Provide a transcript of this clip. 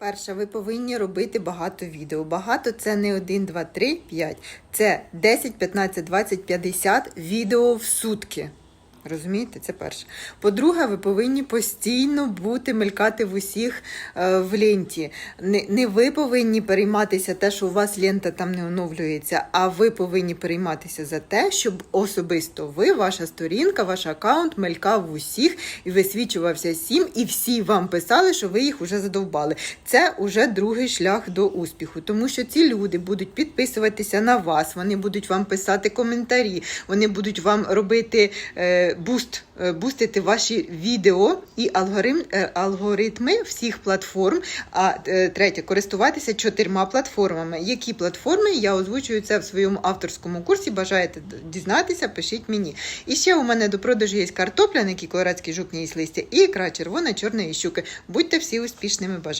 Перше, ви повинні робити багато відео. Багато це не 1, 2, 3, 5. Це 10, 15, 20, 50 відео в сутки. Розумієте, це перше. По-друге, ви повинні постійно бути мелькати в усіх е, в ленті. Не, не ви повинні перейматися те, що у вас лента там не оновлюється, а ви повинні перейматися за те, щоб особисто ви, ваша сторінка, ваш аккаунт мелькав в усіх і висвічувався всім, і всі вам писали, що ви їх вже задовбали. Це уже другий шлях до успіху, тому що ці люди будуть підписуватися на вас, вони будуть вам писати коментарі, вони будуть вам робити е, буст, е, бустити ваші відео і алгоритм, е, алгоритми всіх платформ. А е, третє, користуватися чотирма платформами. Які платформи я озвучую це в своєму авторському курсі. Бажаєте дізнатися, пишіть мені. І ще у мене до продажу є картопля, на якій колорадський жук не листя, і ікра червона, чорної щуки. Будьте всі успішними. Бажаю